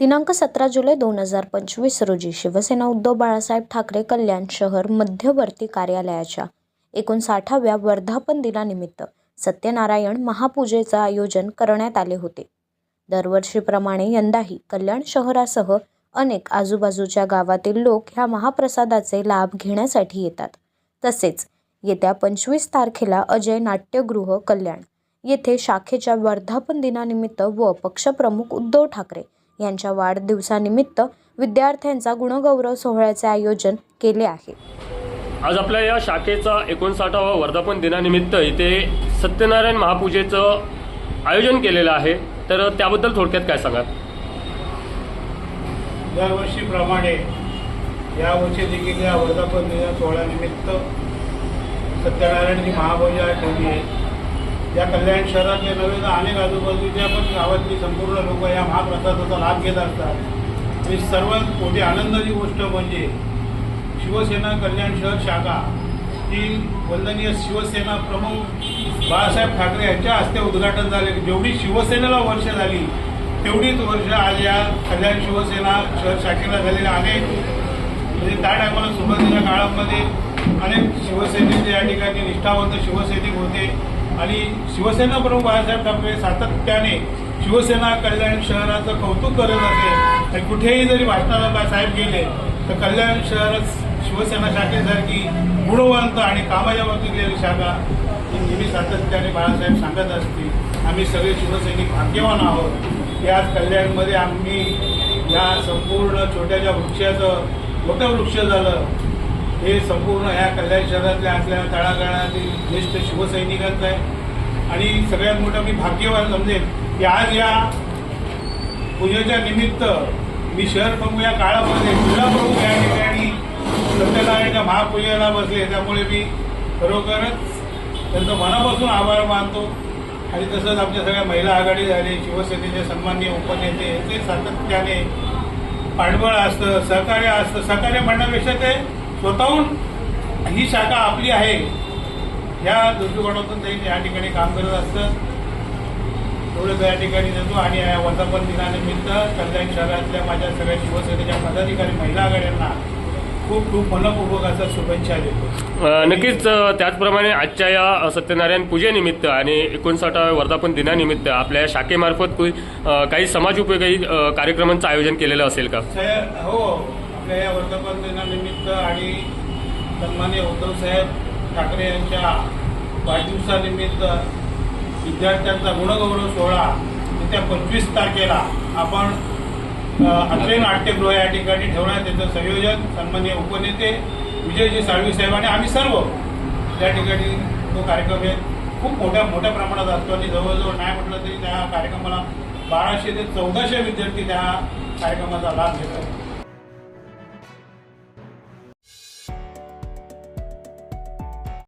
दिनांक सतरा जुलै दोन हजार पंचवीस रोजी शिवसेना उद्धव बाळासाहेब ठाकरे कल्याण शहर मध्यवर्ती कार्यालयाच्या एकोणसाठाव्या वर्धापन दिनानिमित्त सत्यनारायण महापूजेचं आयोजन करण्यात आले होते. दरवर्षीप्रमाणे यंदाही कल्याण शहरासह अनेक आजूबाजूच्या गावातील लोक ह्या महाप्रसादाचे लाभ घेण्यासाठी येतात. तसेच येत्या पंचवीस तारखेला अजय नाट्यगृह कल्याण येथे शाखेच्या वर्धापन दिनानिमित्त व पक्षप्रमुख उद्धव ठाकरे यांच्या वाढदिवसानिमित्त विद्यार्थ्यांचा गुणगौरव सोहळ्याचे आयोजन केले आहे. आज आपल्या या शाखेचा एकोणसाठावा वर्धापन दिनानिमित्त इथे सत्यनारायण महापूजेचं आयोजन केलेलं आहे. तर त्याबद्दल थोडक्यात काय सांगा दरवर्षीप्रमाणे यावर्षी देखील या वर्धापन दिना सोहळ्यानिमित्त सत्यनारायणची महापूजा ठेवली आहे. या कल्याण शहरातले नव्हे तर अनेक आजूबाजूच्या पण गावातली संपूर्ण लोक या महाप्रसादाचा लाभ घेत असतात. आणि सर्वात मोठी आनंदाची गोष्ट म्हणजे शिवसेना कल्याण शहर शाखा ही वंदनीय शिवसेना प्रमुख बाळासाहेब ठाकरे यांच्या हस्ते उद्घाटन झाले. जेवढी शिवसेनेला वर्ष झाली तेवढीच वर्ष आज या कल्याण शिवसेना शहर शाखेला झालेल्या अनेक म्हणजे त्या टायमाला सुरुवातीच्या काळामध्ये अनेक शिवसेनेचे या ठिकाणी निष्ठावंत शिवसैनिक होते. आणि शिवसेना प्रमुख बाळासाहेब ठाकरे सातत्याने शिवसेना कल्याण शहराचं कौतुक करत असेल आणि कुठेही जरी भाषणाला बा- साहेब गेले तर कल्याण शहरात शिवसेना शाखेसारखी गुणवंत आणि कामाच्या बाबतीत गेलेली शाखा ही नेहमी सातत्याने बाळासाहेब सांगत असतील. आम्ही सगळे शिवसैनिक भाग्यवान आहोत. याच कल्याणमध्ये आम्ही या संपूर्ण छोट्याच्या वृक्षाचं मोठं वृक्ष झालं. हे संपूर्ण ह्या कल्याण शहरातल्या असल्या तळागाळातील ज्येष्ठ शिवसैनिकांचं आहे. आणि सगळ्यात मोठं मी भाग्यवान समजेल की आज या पूजेच्या निमित्त मी शहर प्रमुख या काळामध्ये जिल्हा प्रमुख या ठिकाणी सत्यनारायणच्या महापूजेला बसले. त्यामुळे मी खरोखरच त्यांचं मनापासून आभार मानतो. आणि तसंच आमच्या सगळ्या महिला आघाडी झाली शिवसेनेचे सन्माननीय उपनेते ते सातत्याने पाठबळ असतं सहकार्य असतं. सहकार्य म्हणण्यापेक्षा ते स्वतःहून ही शाखा आपली आहे. या दृष्टिकोनातून ते या ठिकाणी काम करत असतं. एवढंच या ठिकाणी देतो आणि या वर्धापन दिनानिमित्त कल्याण शहरातल्या माझ्या सगळ्या शिवसेनेच्या पदाधिकारी महिला आघाड्यांना खूप खूप मनपूर्वक असा शुभेच्छा देतो. नक्कीच त्याचप्रमाणे आजच्या या सत्यनारायण पूजेनिमित्त आणि एकोणसाठाव्या वर्धापन दिनानिमित्त आपल्या या शाखेमार्फत काही समाजोपयोगी अ, कार्यक्रमांचं आयोजन केलेलं असेल का? हो. आपल्या या वर्धापन दिनानिमित्त आणि सन्मान्य उद्धवसाहेब ठाकरे यांच्या वाढदिवसानिमित्त विद्यार्थ्यांचा गुणगौरव सोहळा येत्या पंचवीस तारखेला आपण अ, अत्रे नाट्यगृह या ठिकाणी ठेवण्यात त्याचं संयोजन सन्मान्य उपनेते विजयजी साळवी साहेब आणि आम्ही सर्व त्या ठिकाणी तो कार्यक्रम आहे खूप मोठ्या मोठ्या प्रमाणात असतो आणि जवळजवळ नाही म्हटलं तरी त्या कार्यक्रमाला बाराशे ते चौदाशे विद्यार्थी त्या कार्यक्रमाचा लाभ घेतात.